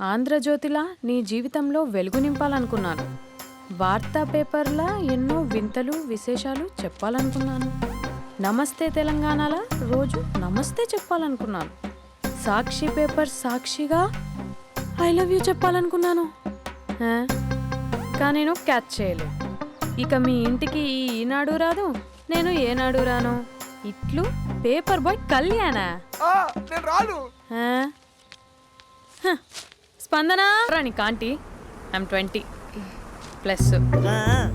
ఆంధ్రజ్యోతిలా నీ జీవితంలో వెలుగు నింపాలనుకున్నాను. వార్తా పేపర్లా ఎన్నో వింతలు విశేషాలు చెప్పాలనుకున్నాను. నమస్తే తెలంగాణలా రోజు నమస్తే చెప్పాలనుకున్నాను. సాక్షి పేపర్ సాక్షిగా ఐ లవ్ యూ చెప్పాలనుకున్నాను. కానీ నేను క్యాచ్ చేయలేదు. ఇక మీ ఇంటికి ఈ ఈనాడు రాదు నేను ఏనాడు రాను. ఇట్లు పేపర్ బాయ్ కళ్యాణా? ఆ, నేను రాను. ఆ? హ, స్పందన? రాని కాంటీ. I'm twenty plus.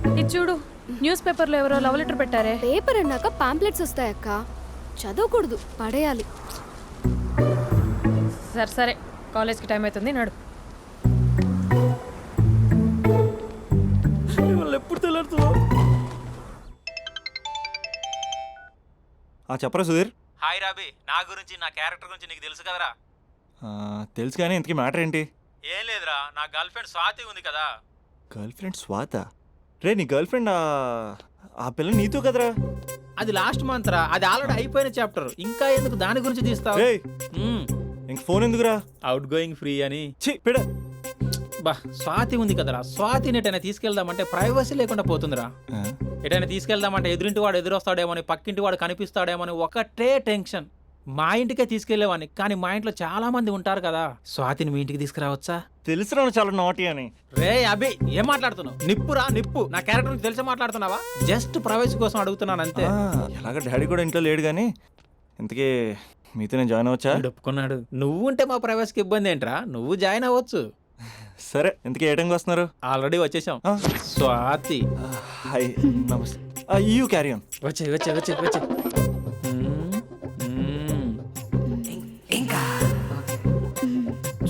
ఇది చూడు. న్యూస్ పేపర్లో ఎవరో లవ్ లెటర్ పెట్టారే? పేపర్ అన్నాక పాంప్లెట్స్ వస్తాయక్క చదవకూడదు పడేయాలి. సరే సరే. కాలేజ్కి టైం అవుతుంది నడు. ఎప్పుడు తెల్లారుతుందో ఆ చెప్పరా సుధీర్? హాయ్ రాబీ నా గురించి నా క్యారెక్టర్ గురించి నీకు తెలుసు కదరా? ఆ, తెలుసు కానీ ఇంతకీ మ్యాటర్ ఏంటి? ఏం లేదురా నా గర్ల్ ఫ్రెండ్ స్వాతి ఉంది కదా. గర్ల్ ఫ్రెండ్ స్వాత? రే నీ గర్ల్ ఫ్రెండ్ ఆ పిల్ల నీతో కదరా? అది లాస్ట్ మంత్ రా. అది ఆల్రెడీ అయిపోయిన చాప్టర్ ఇంకా ఎందుకు దాని గురించి తీస్తావు? రే ఇంక ఫోన్ ఎందుకురా? అవుట్ గోయింగ్ ఫ్రీ అని. ఛీ పిడ. బా స్వాతి ఉంది కదరా. స్వాతిని ఎటైనా తీసుకెళ్దామంటే ప్రైవసీ లేకుండా పోతుందిరా. ఎటైనా తీసుకెళ్దామంటే ఎదురింటి వాడు ఎదురొస్తాడేమోని పక్కింటి వాడు కనిపిస్తాడేమోని ఒకటే టెన్షన్ మా ఇంటికే తీసుకెళ్ళేవాడిని కానీ మా ఇంట్లో చాలా మంది ఉంటారు కదా. స్వాతిని మీ ఇంటికి తీసుకురావచ్చా? తెలుసురా నువ్వు చాలా నాటి అని. రే అభి ఏం మాట్లాడుతున్నావు? నిప్పురా నిప్పు. నా క్యారెక్టర్ తెలిసి మాట్లాడుతున్నావా? జస్ట్ ప్రైవసీ కోసం అడుగుతున్నాను అంతే. ఎలాగ డాడీ కూడా ఇంట్లో లేడు కానీ ఇంతకీ మీతో నేను జాయిన్ అవ్వచ్చా? వీడు ఒప్పుకున్నాడు. నువ్వు ఉంటే మా ప్రైవసీకి ఇబ్బంది ఏంట్రా? నువ్వు జాయిన్ అవ్వచ్చు. సరే ఇంతకీ ఏ టైంకి వస్తున్నారు? ఆల్రెడీ వచ్చేసాం. స్వాతి. హాయ్ నమస్తే. యూ క్యారీ ఆన్ వచ్చే వచ్చే వచ్చే వచ్చే.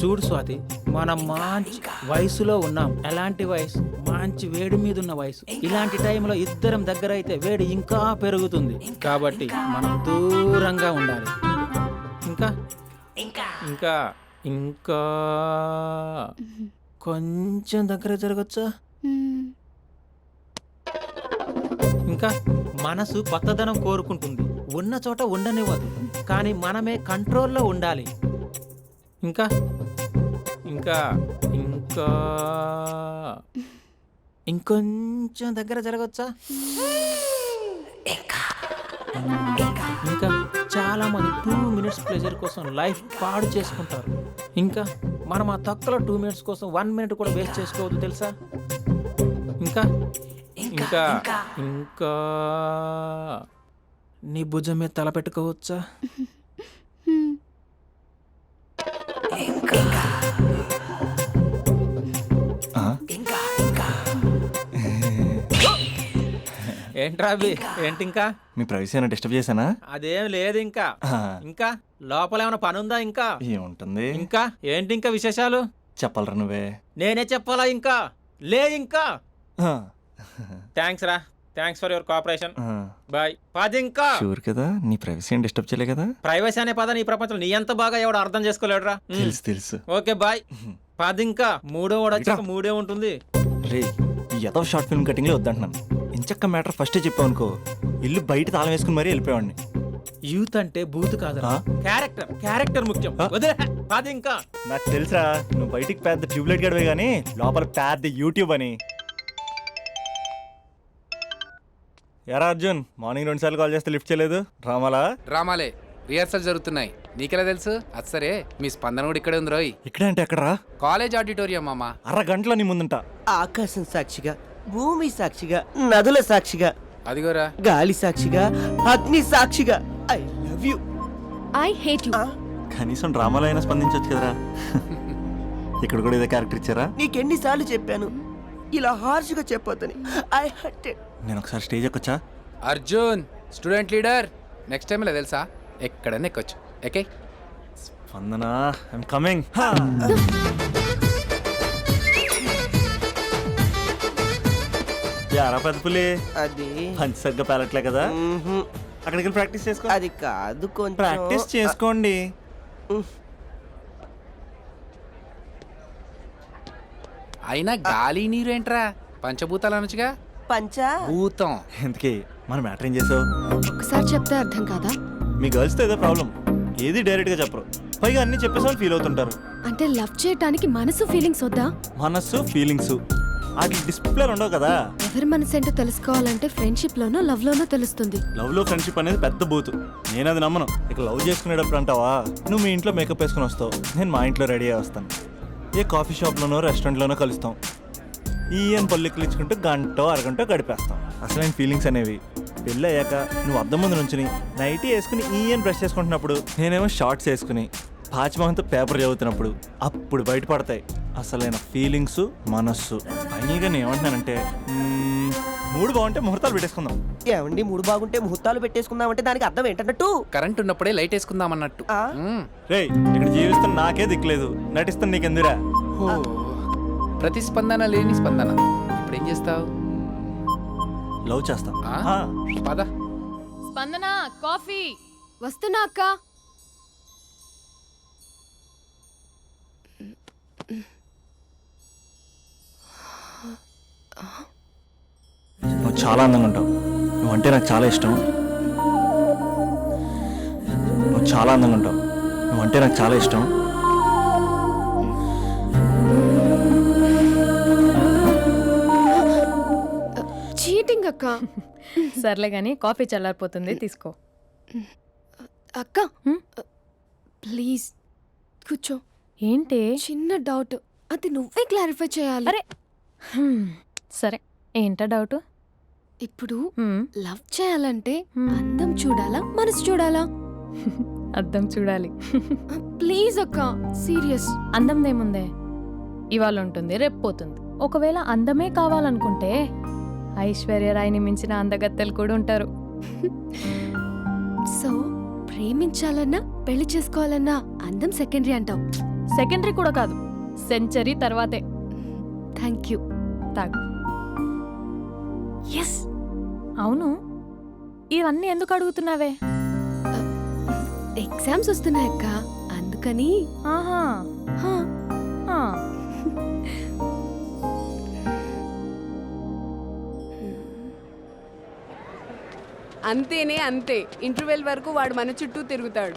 చూడు స్వాతి మనం మంచి వయసులో ఉన్నాం. ఎలాంటి వయసు? మంచి వేడి మీద ఉన్న వయసు. ఇలాంటి టైంలో ఇద్దరం దగ్గర అయితే వేడి ఇంకా పెరుగుతుంది. కాబట్టి మనం దూరంగా ఉండాలి. ఇంకా? ఇంకా. ఇంకా. కొంచెం దగ్గర జరగచ్చా. ఇంకా? మనసు కొత్తదనం కోరుకుంటుంది. ఉన్న చోట ఉండనివ్వదు. కానీ మనమే కంట్రోల్లో ఉండాలి. ఇంకా? ఇంకా ఇంకా. ఇంకొంచెం దగ్గర జరగచ్చా? ఇంకా. చాలా మంది టూ మినిట్స్ ప్లెజర్ కోసం లైఫ్ పాడు చేసుకుంటారు. ఇంకా మనం ఆ తక్కువ టూ మినిట్స్ కోసం వన్ మినిట్ కూడా వేస్ట్ చేసుకోవద్దు తెలుసా? ఇంకా. ఇంకా. ఇంకా. నీ భుజం మీద తల పెట్టుకోవచ్చా? ఏంట్రా అవి ఏంటి ఇంకా మీ ప్రైవసీ అయినా డిస్టర్బ్ చేశానా? అదేం లేదు ఇంకా. ఇంకా? లోపల ఏమైనా పని ఉందా ఇంకా? ఏముంటుంది? ఇంకా? ఏంటి ఇంకా విశేషాలు? చెప్పాలరా నువ్వే. నేనే చెప్పాలా ఇంకా? లే ఇంకా? థ్యాంక్స్ రా. Thanks for your cooperation bye పది ఇంకా. షూర్ కదా? నీ ప్రైవసీ డిస్టర్బ్ చేయలే కదా? ప్రైవసీ అనే పద నీ ప్రపంచంలో నీ ఎంత బాగా ఎవడు అర్థం చేసుకోలేడురా. తెలుసు తెలుసు. ఓకే బాయ్ పది ఇంకా. మూడో వాడు వచ్చాక మూడే ఉంటుంది. రే ఈ ఏదో షార్ట్ ఫిల్మ్ కటింగ్లో వద్దంటున్నాను. ఇంచక్క మ్యాటర్ ఫస్టే చెప్పావు అనుకో ఇల్లు బయట తాళం వేసుకుని మరీ వెళ్ళిపోయాడిని యూత్ అంటే బూత్ కాదురా? క్యారెక్టర్ క్యారెక్టర్ ముఖ్యం. పది ఇంకా. నాకు తెలుసా నువ్వు బయటికి పెద్ద ట్యూబ్లైట్ గడవే కానీ లోపల పెద్ద యూట్యూబ్ అని. ఎరా అర్జున్ మార్నింగ్ రెండు సార్లు కాల్ చేస్తే లిఫ్ట్ చేయలేదు? రామాలా డ్రామాలే రిహర్సల్ జరుగుతున్నాయి. నీకెలా తెలుసు? అది సరే మీ స్పందన కూడా ఇక్కడే ఉంది రోయ్. ఇక్కడే అంటే ఎక్కడరా? కాలేజ్ ఆడిటోరియం మామ. అరగంటలో నీ ముందుంటా. ఆకాశం సాక్షిగా భూమి సాక్షిగా నదుల సాక్షిగా అదిగోరా. గాలి సాక్షిగా అగ్ని సాక్షిగా. I love you. I hate you. కనీసం డ్రామాలో అయినా స్పందించవచ్చు కదరా. ఇక్కడ కూడా ఇదే క్యారెక్టర్ ఇచ్చారా? నీకెన్నిసార్లు చెప్పాను. ఇలా హార్ష్గా చెప్పొద్దని. ఐ హట్ నేను ఒకసారి stage ఎక్కొచ్చా? Arjun student leader. Next time ఇలా తెలుసా? ఎక్కడన్నా ఎక్కొచ్చు. ఓకే? Vandana I'm coming. యారా పెద్ద పులి. అది. పంచి సరిగ్గా పేలట్లే కదా. మ్మ్హ్మ్. అక్కడికి వెళ్ళి ప్రాక్టీస్ చేసుకో. అది కాదు కొంచెం. ప్రాక్టీస్ చేసుకోండి. అయినా గాలి నీరు ఏంట్రా? పంచభూతాలు అనొచ్చుగా? పంచా. భూతం. ఎందుకే? మన మ్యాటర్ ఏం చేసావు? ఒకసారి చెప్తే అర్థం కాదా? మీ గర్ల్స్తో ఏదో ప్రాబ్లం. ఏది డైరెక్ట్గా చెప్పరు. పైగా అన్ని చెప్పేసి ఫీల్ అవుతుంటారు. అంటే లవ్ చేయటానికి మనసు ఫీలింగ్స్ వద్దా? మనస్సు ఫీలింగ్స్. వాటి డిస్ప్లే ఉండవు కదా. ఎవరి మనసు ఏంటో తెలుసుకోవాలంటే ఫ్రెండ్షిప్ లోనో లవ్ లోనో తెలుస్తుంది. లవ్లో ఫ్రెండ్షిప్ అనేది పెద్ద బూతు. నేను అది నమ్మను. ఇక లవ్ చేసుకునేటప్పుడు అంటావా? నువ్వు మీ ఇంట్లో మేకప్ వేసుకుని వస్తావు. నేను మా ఇంట్లో రెడీ అయ్యి వస్తాను. ఏ కాఫీ షాప్లోనో రెస్టారెంట్లోనో కలుస్తాం. ఈయన పల్లెక్కులు ఇచ్చుకుంటూ గంట అరగంట గడిపేస్తాం. అసలైన ఫీలింగ్స్ అనేవి. పెళ్ళి అయ్యాక నువ్వు అద్దం ముందు నుంచుని నైటీ వేసుకుని ఈయన బ్రష్ చేసుకుంటున్నప్పుడు నేనేమో షార్ట్స్ వేసుకుని పాచిమహంతో పేపర్ చదువుతున్నప్పుడు అప్పుడు బయటపడతాయి. అసలైన ఫీలింగ్స్ మనస్సు. ఫైనల్గా నేను ఏమంటున్నానంటే మ్మ్, మూడు బాగుంటే ముహూర్తాలు పెట్టేసుకుందాం. ఏమండి మూడు బాగుంటే ముహూర్తాలు పెట్టేసుకుందామంటే దానికి అర్థం ఏంటన్నట్టు? కరెంట్ ఉన్నప్పుడే లైట్ వేసుకుందాం అన్నట్టు ఆ? మ్మ్. రేయ్ ఇక్కడ జీవిస్తున్న నాకే దిక్కులేదు. నటిస్తున్న నీకెందురా హో. ప్రతిస్పందన లేని స్పందన. ఇప్పుడు ఏం చేస్తావు? లవ్ చేస్తాం. ఆ? ఆ, పద. స్పందన కాఫీ. వస్తున్నా అక్క. చాలా అందంగా ఉంటావు. నువ్వంటే నాకు చాలా ఇష్టం. నువ్వు చాలా అందంగా ఉంటావు. నువ్వంటే నాకు చాలా ఇష్టం. చీటింగ్ అక్క. సర్లే గాని కాఫీ చల్లారిపోతుంది తీసుకో. అక్క? ప్లీజ్ కూర్చో. ఏంటి? చిన్న డౌట్. అది నువ్వే క్లారిఫై చేయాలి. అరే సరే. ఏంటా డౌట్? ఇప్పుడు లవ్ చేయాలంటే. అందం చూడాలా? మనసు చూడాలా? అద్దం చూడాలి. ప్లీజ్ అక్క సీరియస్. అందందేముందే? ఇవాళ ఉంటుంది రేపు పోతుంది ఒకవేళ అందమే కావాలనుకుంటే ఐశ్వర్య రాయిని మించిన అందగత్తెలు కూడా ఉంటారు. సో ప్రేమించాలన్నా పెళ్ళి చేసుకోవాలన్నా అందం సెకండరీ అంటావు. సెకండరీ కూడా కాదు సెంచరీ తర్వాతే. థ్యాంక్ యూ తాగు. ఎస్ అవును. ఇవన్నీ ఎందుకు అడుగుతున్నావే? ఎగ్జామ్స్ వస్తున్నాయి అక్క. అందుకని. ఆహా. హా, ఆ. అంతేనే అంతే. ఇంటర్వెల్ వరకు వాడు మన చుట్టూ తిరుగుతాడు.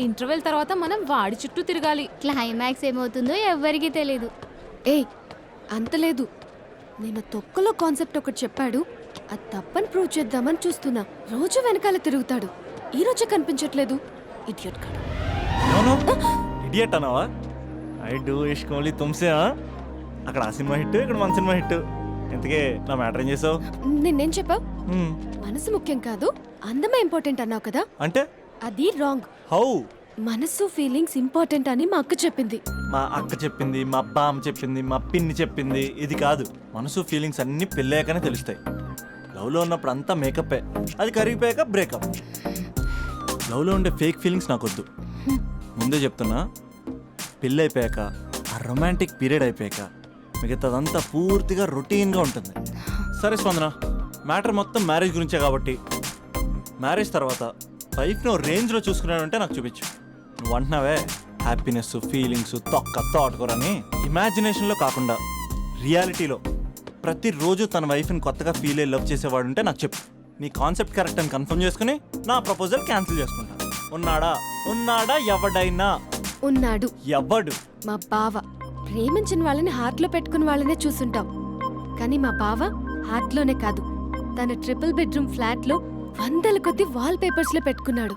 ఇంటర్వెల్ తర్వాత మనం వాడి చుట్టూ తిరగాలి. క్లైమాక్స్ ఏమవుతుందో ఎవ్వరికీ తెలీదు. ఏయ్ అంత లేదు. నేను తొక్కలో కాన్సెప్ట్ ఒకటి చెప్పాడు. అది తప్పని ప్రూవ్ చేద్దామని చూస్తున్నా. రోజు వెనకాల తిరుగుతాడు. ఈ రోజే కనిపించట్లేదు. ఇడియట్ కాడు. ఇడియట్ అన్నావా? ఐ డూ ఇష్క్ ఓన్లీ తుమ్సే ఆ? అక్కడ ఆ సినిమా హిట్ ఇక్కడ మన సినిమా హిట్. ఇంతకే నా మ్యాటర్ ఏం చేసావు? నిన్నేం చెప్పావు? హ్మ్, మనసు ముఖ్యం కాదు అందమే ఇంపార్టెంట్ అన్నావు కదా? అంటే? అది రాంగ్ హౌ మనసు ఫీలింగ్స్ ఇంపార్టెంట్ అని మా అక్క చెప్పింది. మా అక్క చెప్పింది మా బామ్మ చెప్పింది మా పిన్ని చెప్పింది ఇది కాదు. మనసు ఫీలింగ్స్ అన్నీ పెళ్ళాకనే తెలుస్తాయి. లవ్లో ఉన్నప్పుడు అంతా మేకప్పే అది కరిగిపోయాక బ్రేకప్ లవ్లో ఉండే ఫేక్ ఫీలింగ్స్ నాకొద్దు. ముందే చెప్తున్నా పెళ్ళి అయిపోయాక ఆ రొమాంటిక్ పీరియడ్ అయిపోయాక మిగతాదంతా పూర్తిగా రొటీన్గా ఉంటుంది. సరే స్పందన మ్యాటర్ మొత్తం మ్యారేజ్ గురించే కాబట్టి మ్యారేజ్ తర్వాత లైఫ్ను రేంజ్లో చూసుకున్నాడంటే నాకు చూపించు. నువ్వు అంటున్నావే? హ్యాపీనెస్ ఫీలింగ్స్ తొక్క తోటకూరని ఇమాజినేషన్లో కాకుండా రియాలిటీలో ప్రతిరోజు తన వైఫ్ని కొత్తగా ఫీల్ అయ్యి లవ్ చేసేవాడు ఉంటే నాకు చెప్పు. నీ కాన్సెప్ట్ కరెక్ట్ అని కన్ఫర్మ్ చేసుకుని నా ప్రపోజల్ క్యాన్సిల్ చేసుకుంటా. ఉన్నాడా? ఉన్నాడా? ఎవడైనా? ఉన్నాడు. ఎవడు? మా బావ. ప్రేమించిన వాళ్ళని హార్ట్లో పెట్టుకున్న వాళ్ళనే చూసుంటాం. కానీ మా బావ హార్ట్లోనే కాదు. తన ట్రిపుల్ బెడ్రూమ్ ఫ్లాట్లో వందల కొద్ది వాల్ పేపర్స్లో పెట్టుకున్నాడు.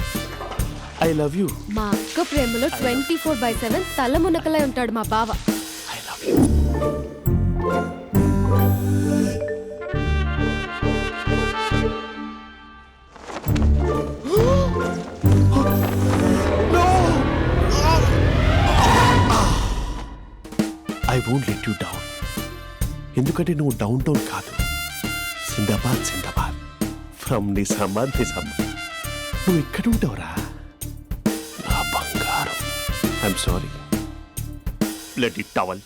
I love you మా అక్క ప్రేమలో ట్వంటీ ఫోర్ బై సెవెన్ తల మునకలై ఉంటాడు మా బావ I love you I won't let you down ఎందుకంటే నువ్వు డౌన్ టౌన్ కాదు Sindbad Sindbad from Nizamabad Nizamabad నువ్వు ఇక్కడ ఉంటావురా ఐఎమ్ సారీ లెట్ టవల్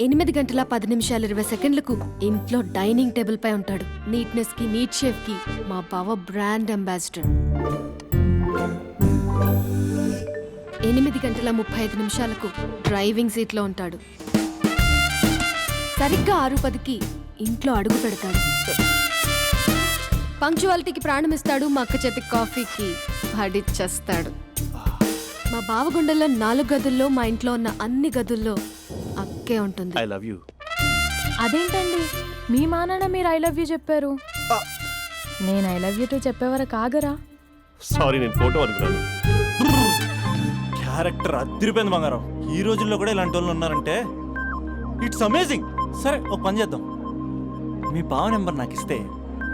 ఎనిమిది గంటల పది నిమిషాలు ఇరవై సెకండ్లకు ఇంట్లో డైనింగ్ టేబుల్ పై ఉంటాడు. నీట్నెస్కి నీట్ షేఫ్కి మా బావ బ్రాండ్ అంబాసిడర్. ఎనిమిది గంటల ముప్పై ఐదు నిమిషాలకు డ్రైవింగ్ సీట్లో ఉంటాడు. సరిగ్గా ఆరు పదికి ఇంట్లో అడుగు పెడతాడు. పంక్చువాలిటీకి ప్రాణమిస్తాడు మా అక్క చేతి కాఫీకి పడిచ్చేస్తాడు. మా బావ గుండెల్లో నాలుగు గదుల్లో మా ఇంట్లో ఉన్న అన్ని గదుల్లో అక్కే ఉంటుంది. ఐ లవ్ యూ అదేంటండి? మీ మానాన్న మీరు ఐ లవ్ యూ చెప్పారు. నేను ఐ లవ్ యూ టు చెప్పేవరకు ఆగరా? సారీ నేను ఫోటో అనుకున్నాను క్యారెక్టర్ అదిరిపోయింది బంగారం. ఈ రోజుల్లో కూడా ఇలాంటి వాళ్ళు ఉన్నారంటే ఇట్స్ అమేజింగ్ సరే ఒక పని చేద్దాం. మీ బావ నెంబర్ నాకు ఇస్తే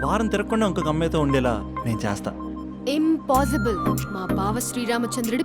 వారం తిరగకుండా ఇంకొక అమ్మాయితో ఉండేలా నేను చేస్తా. ఇంపాసిబుల్ మా బావ శ్రీరామచంద్రుడి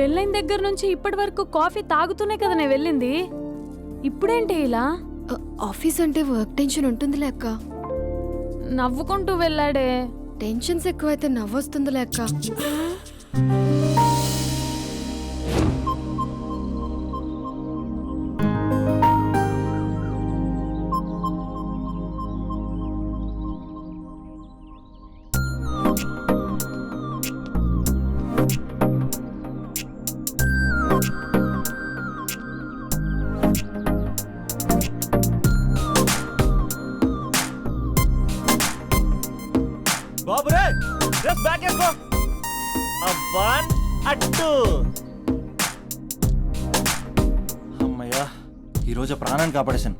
పెళ్ళైన దగ్గర నుంచి ఇప్పటి వరకు కాఫీ తాగుతూనే కదా నేను వెళ్ళింది. ఇప్పుడేంటి ఇలా? ఆఫీస్ అంటే వర్క్ టెన్షన్ ఉంటుందిలే అక్క. నవ్వుకుంటూ వెళ్ళాడే. టెన్షన్స్ ఎక్కువైతే నవ్వొస్తుంది లెక్క అట్టు. అమ్మయ్యా ఈరోజు ప్రాణాన్ని కాపాడేశాను.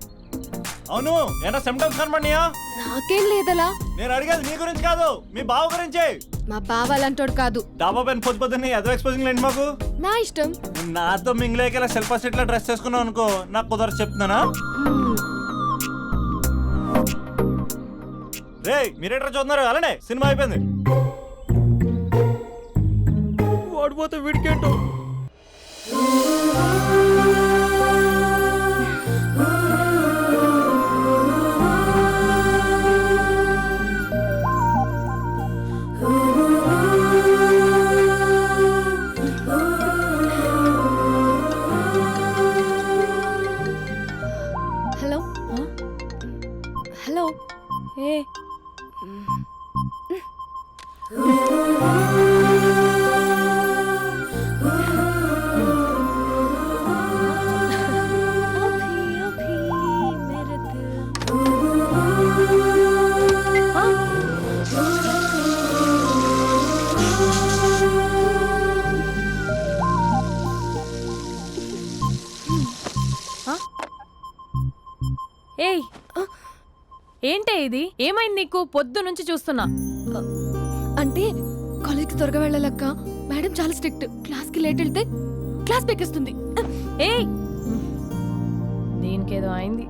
అవును ఏనా సిమ్టమ్స్ కనబడినాయా నాకేం లేదలా? నేను అడిగేది నీ గురించి కాదు మీ బావ గురించి. మా బావ అలాంటోడు కాదు. డాబా పైన పొద్దు పొద్దున్నే ఎదో ఎక్స్పోజింగ్ లేండి మాకు? నా ఇష్టం. నాతో మింగిలేక ఇలా శిల్పా సెట్లో డ్రెస్ చేసుకున్నావు అనుకో నాకు కుదరదు చెప్తున్నానా. రే మీరేట్రా చూస్తున్నారు? అలానే సినిమా అయిపోయింది. వాడిపోతే వీడికేంటో? ఏమైంది నీకు? పొద్దు నుంచి చూస్తున్నా. అంటే కాలేజ్కి త్వరగా వెళ్ళాలక్క. మేడం చాలా స్ట్రిక్ట్. క్లాస్కి లేట్ వెళ్తే క్లాస్ పెక్కిస్తుంది ఏయ్! దీనికేదో అయింది.